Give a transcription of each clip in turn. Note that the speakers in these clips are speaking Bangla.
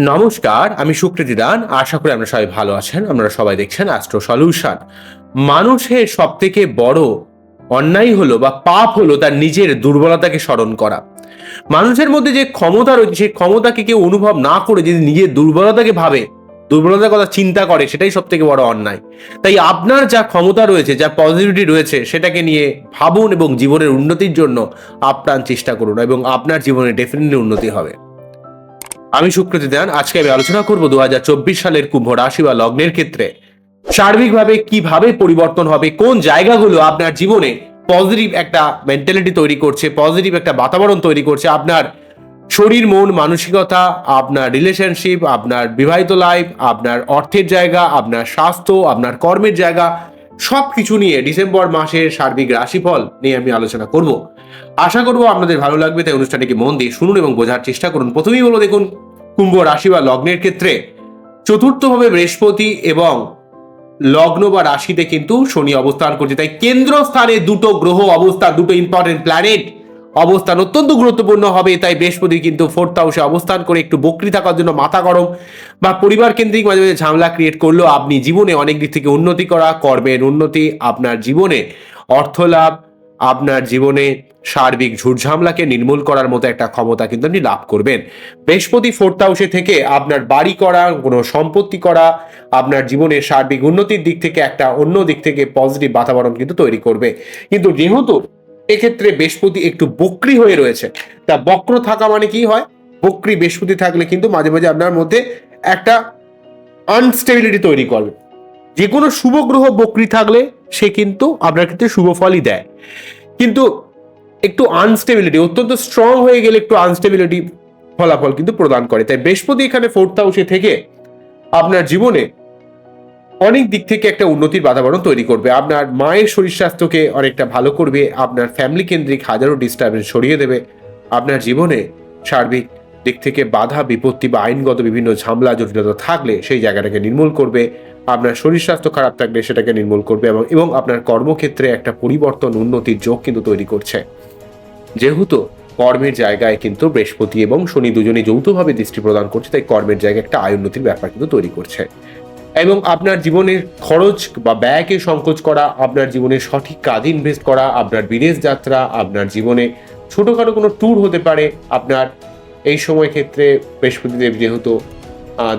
নমস্কার, আমি সুকৃতি দান। আশা করি আপনারা সবাই ভালো আছেন। আপনারা সবাই দেখছেন অ্যাস্ট্রো সলিউশন মানুষের সব থেকে বড় অন্যায় হলো বা পাপ হলো তার নিজের দুর্বলতাকে স্মরণ করা। মানুষের মধ্যে যে ক্ষমতা রয়েছে, সেই ক্ষমতাকে কেউ অনুভব না করে যদি নিজের দুর্বলতাকে ভাবে, দুর্বলতার কথা চিন্তা করে, সেটাই সব থেকে বড় অন্যায়। তাই আপনার যা ক্ষমতা রয়েছে, যা পজিটিভিটি রয়েছে, সেটাকে নিয়ে ভাবুন এবং জীবনের উন্নতির জন্য আপ্রাণ চেষ্টা করুন এবং আপনার জীবনে ডেফিনেটলি উন্নতি হবে। আমি সুকৃতি দেন আজকে আমি আলোচনা করব দু হাজার চব্বিশ সালের কুম্ভ রাশি বা লগ্নের ক্ষেত্রে। সার্বিকভাবে কীভাবে পরিবর্তন হবে, কোন জায়গাগুলো আপনার জীবনে পজিটিভ একটা মেন্টালিটি তৈরি করছে পজিটিভ একটা বাতাবরণ তৈরি করছে, আপনার শরীর, মন, মানসিকতা, আপনার রিলেশনশিপ আপনার বিবাহিত লাইফ আপনার অর্থের জায়গা, আপনার স্বাস্থ্য, আপনার কর্মের জায়গা সব কিছু নিয়ে ডিসেম্বর মাসের সার্বিক রাশিফল নিয়ে আমি আলোচনা করব। আশা করব আপনাদের ভালো লাগবে, তাই অনুষ্ঠানটিকে মন দিয়ে শুনুন এবং বোঝার চেষ্টা করুন। প্রথমেই বলো দেখুন, কুম্ভ রাশি বা লগ্নের ক্ষেত্রে চতুর্থভাবে বৃহস্পতি এবং লগ্ন বা রাশিতে কিন্তু শনি অবস্থান করছে। তাই কেন্দ্র স্থানে দুটো গ্রহ অবস্থা, দুটো ইম্পর্টেন্ট প্ল্যানেট অবস্থান অত্যন্ত গুরুত্বপূর্ণ হবে। তাই বৃহস্পতি কিন্তু ফোর্থ হাউসে অবস্থান করে একটু বকরি থাকার জন্য মাথা গরম বা পরিবার কেন্দ্রিক মাঝে মাঝে ঝামেলা ক্রিয়েট করলেও আপনি জীবনে অনেক দিক থেকে উন্নতি করা, কর্মের উন্নতি, আপনার জীবনে অর্থ লাভ আপনার জীবনে সার্বিক ঝুটঝামলাকে নির্মূল করার মতো একটা ক্ষমতা কিন্তু আপনি লাভ করবেন। বৃহস্পতি ফোর্থ হাউসে থেকে আপনার বাড়ি করা, কোনো সম্পত্তি করা, আপনার জীবনের সার্বিক উন্নতির দিক থেকে একটা অন্য দিক থেকে পজিটিভ বাতাবরণ কিন্তু তৈরি করবে। কিন্তু যেহেতু এক্ষেত্রে বৃহস্পতি একটু বক্রি হয়ে রয়েছে, তা বক্র থাকা মানে কি হয়? বক্রি বৃহস্পতি থাকলে কিন্তু মাঝে মাঝে আপনার মধ্যে একটা আনস্টেবিলিটি তৈরি করবে। যে কোনো শুভ গ্রহ বক্রি থাকলে সে কিন্তু আপনার ক্ষেত্রে শুভ ফলই দেয়। কিন্তু একটু আনস্টেবিলিটি অত্যন্ত স্ট্রং হয়ে গেলে একটু আনস্টেবিলিটি ফলাফল কিন্তু প্রদান করে। তাই বৃহস্পতি এখানে ফোর্থ হাউসে থেকে আপনার জীবনে অনেক দিক থেকে একটা উন্নতির বাতাবরণ তৈরি করবে। আপনার মায়ের শরীর স্বাস্থ্যকে অনেকটা ভালো করবে, আপনার ফ্যামিলি কেন্দ্রিক হাজারো ডিস্টারবেন্স সরিয়ে দেবে। আপনার জীবনে সার্বিক দিক থেকে বাধা, বিপত্তি বা আইনগত বিভিন্ন ঝামেলা, জটিলতা থাকলে সেই জায়গাটাকে নির্মূল করবে। আপনার শরীর স্বাস্থ্য খারাপ থাকলে সেটাকে নির্মূল করবে এবং এবং আপনার কর্মক্ষেত্রে একটা পরিবর্তন, উন্নতির যোগ কিন্তু তৈরি করছে। যেহেতু কর্মের জায়গায় কিন্তু বৃহস্পতি এবং শনি দুজনে যৌথভাবে দৃষ্টি প্রদান করছে, তাই কর্মের জায়গায় একটা আয় উন্নতির ব্যাপার কিন্তু তৈরি করছে। এবং আপনার জীবনের খরচ বা ব্যয়কে সংকোচ করা, আপনার জীবনে সঠিক কাজে ইনভেস্ট করা, আপনার বিদেশ যাত্রা, আপনার জীবনে ছোটোখাটো কোনো ট্যুর হতে পারে, আপনার এই সময় ক্ষেত্রে বৃহস্পতিদেব যেহেতু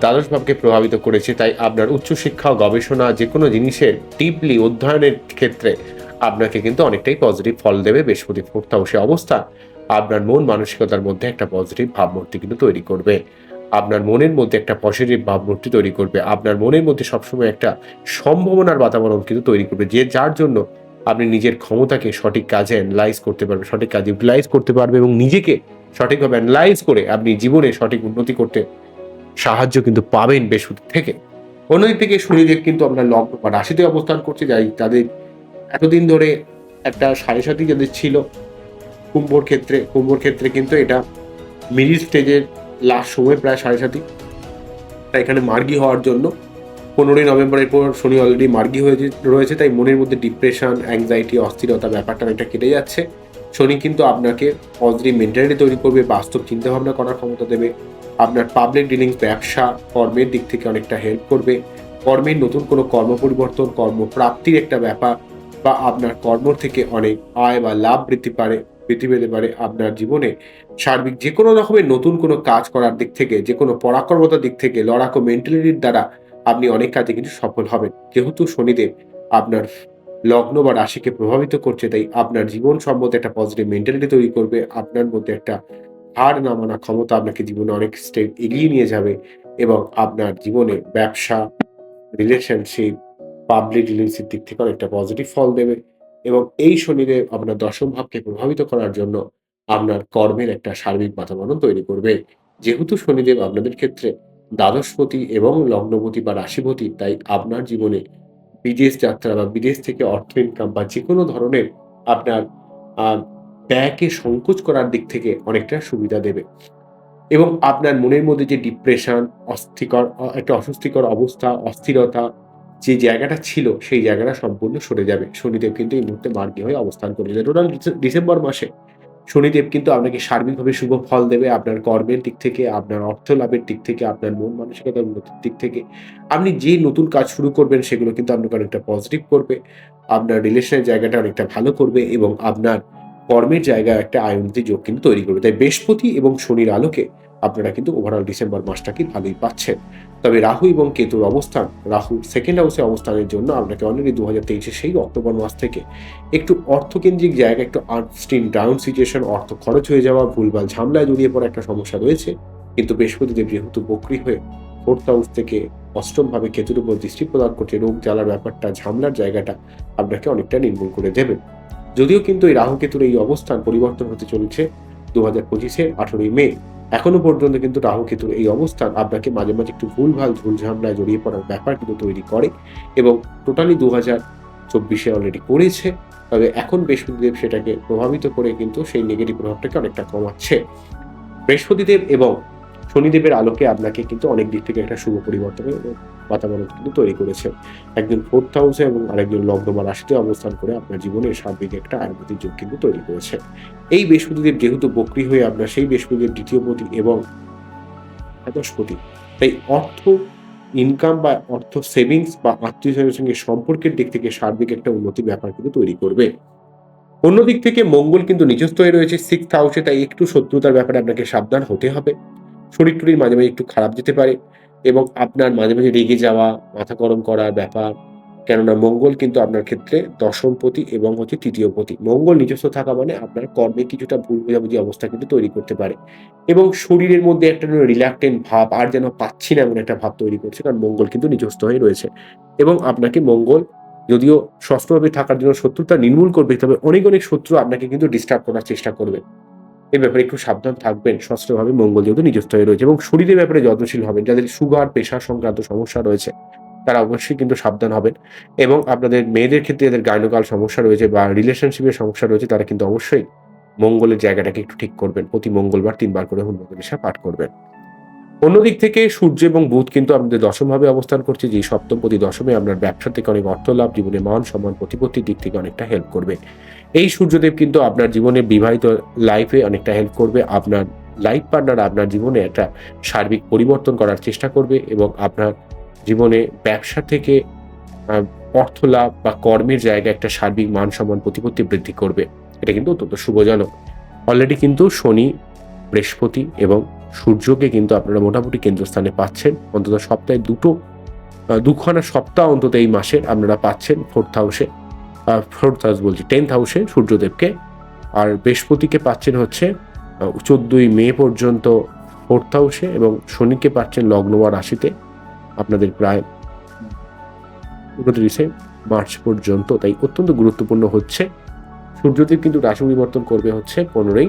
দ্বাদশ ভাবকে প্রভাবিত করেছে, তাই আপনার উচ্চশিক্ষা গবেষণা যে কোনো জিনিসের ডিপলি অধ্যয়নের ক্ষেত্রে আপনাকে কিন্তু অনেকটাই পজিটিভ ফল দেবে। বৃহস্পতি ফোর্থ হাউসে অবস্থা আপনার মন মানসিকতার মধ্যে একটা পজিটিভ ভাবমূর্তি কিন্তু তৈরি করবে। আপনার মনের মধ্যে একটা পজিটিভ ভাবমূর্তি তৈরি করবে। আপনার মনের মধ্যে সবসময় একটা সম্ভাবনার বাতাবরণ কিন্তু তৈরি করবে, যে যার জন্য আপনি নিজের ক্ষমতাকে সঠিক কাজে অ্যানালাইজ করতে পারবে সঠিক কাজে ইউটিলাইজ করতে পারবে এবং নিজেকে সঠিকভাবে অ্যানালাইজ করে আপনি জীবনে সঠিক উন্নতি করতে সাহায্য কিন্তু পাবেন বৃহস্পতি থেকে। অন্যদিক থেকে শনিদেব কিন্তু আপনার লগ্ন বা রাশিতে অবস্থান করছে, যাই তাদের এতদিন ধরে একটা সাড়ে সাথী যাদের ছিল, কুম্ভর ক্ষেত্রে কুম্ভর ক্ষেত্রে কিন্তু এটা মিডিল স্টেজের লাস্ট সময় প্রায় সাড়ে সাথী তাই এখানে মার্গি হওয়ার জন্য পনেরোই নভেম্বরের পর শনি অলরেডি মার্গি হয়েছে, রয়েছে, তাই মনের মধ্যে ডিপ্রেশন অ্যাংজাইটি অস্থিরতা ব্যাপারটা অনেকটা কেটে যাচ্ছে। শনি কিন্তু আপনাকে পজিটিভ মেন্টালিটি তৈরি করবে, বাস্তব চিন্তাভাবনা করার ক্ষমতা দেবে। আপনার পাবলিক ডিলিংস ব্যবসা, কর্মের দিক থেকে অনেকটা হেল্প করবে। কর্মের নতুন কোনো কর্ম পরিবর্তন কর্মপ্রাপ্তির একটা ব্যাপার বা আপনার কর্ম থেকে অনেক আয় বা লাভ বৃদ্ধি পারে, বৃদ্ধি পেতে পারে আপনার জীবনে। সার্বিক যে কোনো রকমের নতুন কোনো কাজ করার দিক থেকে যে কোনো পরাক্রমতার দিক থেকে, লড়াকো মেন্টালিটির দ্বারা আপনি অনেক কাজে কিন্তু সফল হবেন। যেহেতু শনিদেব আপনার লগ্ন বা রাশিকে প্রভাবিত করছে, তাই আপনার জীবন সম্বন্ধে একটা পজিটিভ মেন্টালিটি তৈরি করবে, আপনার মধ্যে একটা হার না মানা ক্ষমতা আপনাকে জীবনে অনেক স্টেপ এগিয়ে নিয়ে যাবে এবং আপনার জীবনে ব্যবসা রিলেশনশিপ পাবলিক রিলেশনশিপ দিক থেকে অনেকটা পজিটিভ ফল দেবে এবং এই শনিদেব আপনার দশম ভাবকে প্রভাবিত করার জন্য আপনার কর্মের একটা সার্বিক বাতাবরণ তৈরি করবে। যেহেতু শনিদেব আপনাদের ক্ষেত্রে দ্বাদশপতি এবং লগ্নপতি বা রাশিপতি, তাই আপনার জীবনে বিদেশ যাত্রা বা বিদেশ থেকে অর্থ ইনকাম বা যে কোনো ধরনের আপনার ব্যয়কে সংকোচ করার দিক থেকে অনেকটা সুবিধা দেবে। এবং আপনার মনের মধ্যে যে ডিপ্রেশন অস্থিকর একটা অস্বস্তিকর অবস্থা, অস্থিরতা যে জায়গাটা ছিল, সেই জায়গাটা সম্পূর্ণ সরে যাবে। শনিদেব কিন্তু এই মুহূর্তে মার্গী হয়ে অবস্থান করেছে টোটাল ডিসেম্বর মাসে শনিদেব কিন্তু আপনাকে সার্বিকভাবে শুভ ফল দেবে আপনার কর্মের দিক থেকে, আপনার অর্থ লাভের দিক থেকে, আপনার মন মানসিকতার উন্নতির দিক থেকে। আপনি যে নতুন কাজ শুরু করবেন, সেগুলো কিন্তু আপনাকে অনেকটা পজিটিভ করবে। আপনার রিলেশনের জায়গাটা অনেকটা ভালো করবে এবং আপনার কর্মের জায়গায় একটা আয়ুন্নতি যোগ কিন্তু তৈরি করবে। তাই বৃহস্পতি এবং শনির আলোকে আপনারা কিন্তু ওভারঅল ডিসেম্বর মাসটা মাসটাকে ভালোই পাচ্ছেন। তবে রাহু এবং কেতুর অবস্থান, রাহু সেকেন্ড হাউসে অবস্থানের জন্য আপনাকে অলরেডি দু হাজার তেইশে সেই অক্টোবর মাস থেকে একটু অর্থকেন্দ্রিক জায়গা একটু আনস্টিন ডাউন সিচুয়েশন অর্থ খরচ হয়ে যাওয়া, ভুলভাল ঝামলায় জড়িয়ে পড়া একটা সমস্যা রয়েছে। কিন্তু বৃহস্পতিদেব যেহেতু বকরি হয়ে ফোর্থ হাউস থেকে অষ্টমভাবে কেতুর উপর দৃষ্টি প্রদান করছে, রোগ জ্বালার ব্যাপারটা, ঝামলার জায়গাটা আপনাকে অনেকটা নির্মূল করে দেবে। যদিও কিন্তু এই রাহু কেতুর এই অবস্থান পরিবর্তন হতে চলেছে দু হাজার পঁচিশের আঠেরোই মে। এখনও পর্যন্ত কিন্তু রাহু কেতুর এই অবস্থান আপনাকে মাঝে মাঝে একটু ভুলভাল ঝুল ঝামলায় জড়িয়ে পড়ার ব্যাপার কিন্তু তৈরি করে এবং টোটালি দু হাজার চব্বিশে অলরেডি করেছে। তবে এখন বৃহস্পতিদেব সেটাকে প্রভাবিত করে কিন্তু সেই নেগেটিভ প্রভাবটাকে অনেকটা কমাচ্ছে। বৃহস্পতিদেব এবং শনিদেবের আলোকে আপনাকে কিন্তু অনেক দিক থেকে একটা শুভ পরিবর্তনের বাতাবরণ কিন্তু তৈরি করেছে। একজন ফোর্থ হাউসে এবং আরেকজন লগ্ন বা রাশিতে অবস্থান করে আপনার জীবনের সার্বিক একটা আয়ুর্বেদিক যোগ কিন্তু তৈরি করেছে। এই বৃহস্পতিদেব যেহেতু বক্রি হয়ে আপনার সেই বৃহস্পতিদেব দ্বিতীয় পতি এবং একাদশপতি তাই অর্থ ইনকাম বা অর্থ সেভিংস বা আত্মীয় স্বজনের সঙ্গে সম্পর্কের দিক থেকে সার্বিক একটা উন্নতি ব্যাপার কিন্তু তৈরি করবে। অন্যদিক থেকে মঙ্গল কিন্তু নিজস্ব হয়ে রয়েছে সিক্স হাউসে তাই একটু শত্রুতার ব্যাপারে আপনাকে সাবধান হতে হবে। শরীর টরির মাঝে মাঝে একটু খারাপ যেতে পারে এবং আপনার মাঝে মাঝে রেগে যাওয়া, মাথা গরম করার ব্যাপার। কেননা মঙ্গল কিন্তু আপনার ক্ষেত্রে দশমপতি এবং হচ্ছে তৃতীয় পতি। মঙ্গল নিজস্ব থাকা মানে আপনার কর্মে কিছুটা ভুল বোঝাবুঝি অবস্থা কিন্তু তৈরি করতে পারে। এবং শরীরের মধ্যে একটা রিল্যাক্টেন্ট ভাব, আর যেন পাচ্ছি না এমন একটা ভাব তৈরি করছে, কারণ মঙ্গল কিন্তু নিজস্ব হয়ে রয়েছে। এবং আপনাকে মঙ্গল যদিও ষষ্ঠভাবে থাকার জন্য শত্রুতা নির্মূল করবে, তবে অনেক অনেক শত্রু আপনাকে কিন্তু ডিস্টার্ব করার চেষ্টা করবে। এই ব্যাপারে একটু সাবধান থাকবেন ষষ্ঠভাবে মঙ্গল যেহেতু নিযুক্ত হয়ে রয়েছে এবং শরীরের ব্যাপারে যত্নশীল হবেন, যাদের সুগার প্রেশার সংক্রান্ত সমস্যা রয়েছে, তারা অবশ্যই কিন্তু সাবধান হবেন এবং আপনাদের মেয়েদের ক্ষেত্রে যাদের গাইনোকাল সমস্যা রয়েছে বা রিলেশনশিপের সমস্যা রয়েছে, তারা কিন্তু অবশ্যই মঙ্গলের জায়গাটাকে একটু ঠিক করবেন। প্রতি মঙ্গলবার তিনবার করে হনুমান পাঠ করবেন। অন্যদিক থেকে সূর্য এবং বুধ কিন্তু আপনাদের দশমভাবে অবস্থান করছে যে সপ্তম প্রতি দশমে আপনার ব্যবসা থেকে অনেক অর্থ লাভ, জীবনে মান, সম্মান, প্রতিপত্তির দিক থেকে অনেকটা হেল্প করবে। এই সূর্যদেব কিন্তু আপনার জীবনে বিবাহিত লাইফে অনেকটা হেল্প করবে, আপনার লাইফ পার্টনার আপনার জীবনে একটা সার্বিক পরিবর্তন করার চেষ্টা করবে এবং আপনার জীবনে ব্যবসা থেকে অর্থ লাভ বা কর্মের জায়গায় একটা সার্বিক মান, সম্মান, প্রতিপত্তি বৃদ্ধি করবে। এটা কিন্তু অত্যন্ত শুভজনক। অলরেডি কিন্তু শনি বৃহস্পতি এবং সূর্যকে কিন্তু আপনারা মোটামুটি কেন্দ্রস্থানে পাচ্ছেন। অন্তত সপ্তাহে দুটো দুখানা সপ্তাহ অন্তত এই মাসে আপনারা পাচ্ছেন ফোর্থ হাউসে ফোর্থ হাউস বলছি টেন্থ হাউসে সূর্যদেবকে। আর বৃহস্পতিকে পাচ্ছেন হচ্ছে চোদ্দোই মে পর্যন্ত ফোর্থ হাউসে এবং শনিকে পাচ্ছেন লগ্ন বা রাশিতে। আপনাদের প্রায় উনত্রিশে মার্চ পর্যন্ত, তাই অত্যন্ত গুরুত্বপূর্ণ হচ্ছে। সূর্যদেব কিন্তু রাশি পরিবর্তন করবে হচ্ছে পনেরোই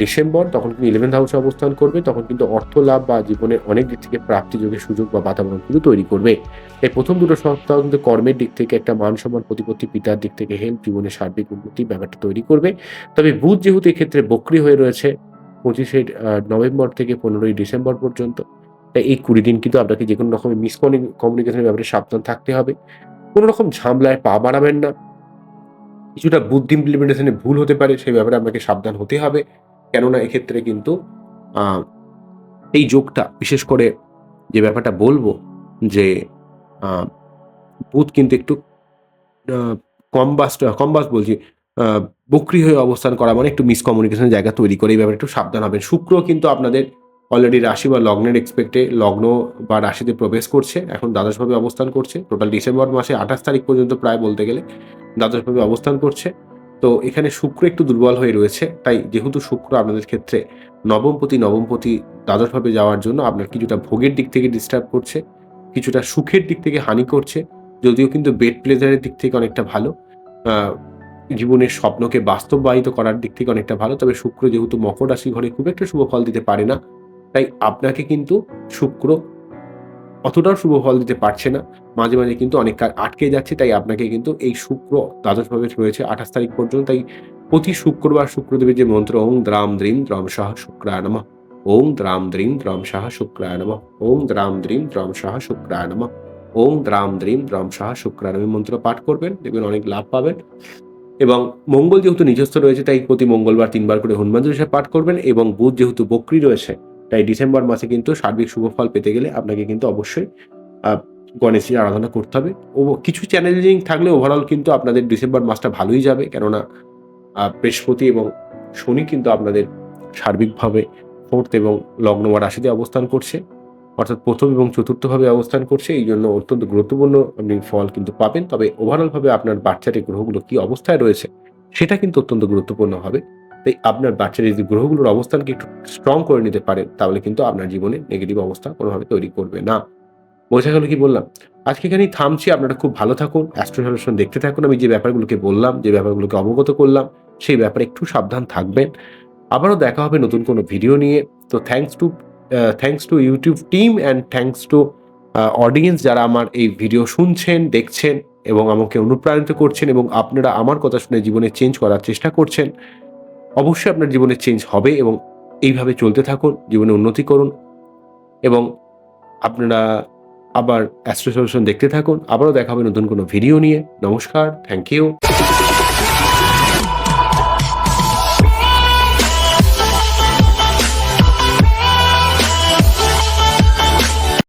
ডিসেম্বর তখন কিন্তু ইলেভেন্থ হাউসে অবস্থান করবে, তখন কিন্তু অর্থ লাভ বা জীবনের অনেক দিক থেকে প্রাপ্তি যোগের সুযোগ বা বাতাবরণ কিন্তু তৈরি করবে। এই প্রথম দুটো সপ্তাহ কিন্তু কর্মের দিক থেকে একটা মান সম্মান, প্রতিপত্তি, পিতার দিক থেকে হেল্প জীবনের সার্বিক উন্নতি ব্যাপারটা তৈরি করবে। তবে বুধ যেহেতু এক্ষেত্রে বক্রি হয়ে রয়েছে, পঁচিশে নভেম্বর থেকে পনেরোই ডিসেম্বর পর্যন্ত, তাই এই কুড়ি দিন কিন্তু আপনাকে যে কোনো রকমের মিস কমিউনিকেশনের ব্যাপারে সাবধান থাকতে হবে। কোনো রকম ঝামলায় পা বাড়াবেন না। কিছুটা বুদ্ধি ইমপ্লিমেন্টেশনে ভুল হতে পারে, সেই ব্যাপারে আপনাকে সাবধান হতে হবে। কেননা এক্ষেত্রে কিন্তু এই যোগটা, বিশেষ করে যে ব্যাপারটা বলব যে বুধ কিন্তু একটু কম বাস কম বাস বলছি বকরি হয়ে অবস্থান করা মানে একটু মিসকমিউনিকেশনের জায়গা তৈরি করে, এই ব্যাপারে একটু সাবধান হবেন। শুক্র কিন্তু আপনাদের অলরেডি রাশি বা লগ্নের এক্সপেক্টে লগ্ন বা রাশিতে প্রবেশ করছে, এখন দ্বাদশভাবে অবস্থান করছে টোটাল ডিসেম্বর মাসে আঠাশ তারিখ পর্যন্ত প্রায় বলতে গেলে, দ্বাদশভাবে অবস্থান করছে। তো এখানে শুক্র একটু দুর্বল হয়ে রয়েছে, তাই যেহেতু শুক্র আপনাদের ক্ষেত্রে নবমপতি নবমপতি দ্বাদশভাবে যাওয়ার জন্য আপনার কিছুটা ভোগের দিক থেকে ডিস্টার্ব করছে, কিছুটা সুখের দিক থেকে হানি করছে, যদিও কিন্তু বেড প্লেজারের দিক থেকে অনেকটা ভালো জীবনের স্বপ্নকে বাস্তবায়িত করার দিক থেকে অনেকটা ভালো, তবে শুক্র যেহেতু মকর রাশি ঘরে খুব একটা শুভ ফল দিতে পারে না, তাই আপনাকে কিন্তু শুক্র অতটাও শুভ ফল দিতে পারছে না। মাঝে মাঝে কিন্তু অনেক কাজ আটকে যাচ্ছে, তাই আপনাকে কিন্তু এই শুক্র দ্বাদশভাবে রয়েছে আঠাশ তারিখ পর্যন্ত। তাই প্রতি শুক্রবার শুক্রদেবের যে মন্ত্র, ওং দ্রাম দ্রিম দ্রম সাহ শুক্রায় নম। ওং দ্রাম দ্রিম দ্রম সাহ শুক্রায় নম। ওং দ্রাম দ্রিম দ্রম সাহ শুক্রায় নম। ওং দ্রাম দ্রিম দ্রম সাহ শুক্রায়নম মন্ত্র পাঠ করবেন, দেখবেন অনেক লাভ পাবেন। এবং মঙ্গল যেহেতু নিজস্ব রয়েছে, তাই প্রতি মঙ্গলবার তিনবার করে হনুমান পাঠ করবেন এবং বুধ যেহেতু বক্রি রয়েছে তাই ডিসেম্বর মাসে কিন্তু সার্বিক শুভ ফল পেতে গেলে আপনাকে কিন্তু অবশ্যই গণেশের আরাধনা করতে হবে। ও, কিছু চ্যালেঞ্জিং থাকলে ওভারঅল কিন্তু আপনাদের ডিসেম্বর মাসটা ভালোই যাবে। কেননা বৃহস্পতি এবং শনি কিন্তু আপনাদের সার্বিকভাবে ফোর্থ এবং লগ্ন বা রাশিতে অবস্থান করছে। অর্থাৎ প্রথম এবং চতুর্থভাবে অবস্থান করছে। এই জন্য অত্যন্ত গুরুত্বপূর্ণ আপনি ফল কিন্তু পাবেন। তবে ওভারঅলভাবে আপনার বাচ্চার এই গ্রহগুলো কি অবস্থায় রয়েছে, সেটা কিন্তু অত্যন্ত গুরুত্বপূর্ণ হবে তাই আপনার বাচ্চার এই যে গ্রহগুলোর অবস্থানকে একটু স্ট্রং করে নিতে পারেন, তাহলে কিন্তু আপনার জীবনে নেগেটিভ অবস্থা কোনোভাবে তৈরি করবে না। বোঝা গেল কি বললাম? আজকে এখানেই থামছি, আপনারা খুব ভালো থাকুন অ্যাস্ট্রো সলিউশন দেখতে থাকুন। আমি যে ব্যাপারগুলোকে বললাম, যে ব্যাপারগুলোকে অবগত করলাম, সেই ব্যাপারে একটু সাবধান থাকবেন। আবারও দেখা হবে নতুন কোনো ভিডিও নিয়ে। তো thanks to thanks to YouTube team and thanks to audience যারা আমার এই ভিডিও শুনছেন, দেখছেন এবং আমাকে অনুপ্রাণিত করছেন এবং আপনারা আমার কথা শুনে জীবনে চেঞ্জ করার চেষ্টা করছেন অবশ্যই আপনার জীবনে চেঞ্জ হবে এবং এইভাবে চলতে থাকুন, জীবনে উন্নতি করুন এবং আপনারা আবার অ্যাস্ট্রো সলিউশন দেখতে থাকুন। আবারও দেখা হবে নতুন কোনো ভিডিও নিয়ে। নমস্কার থ্যাংক ইউ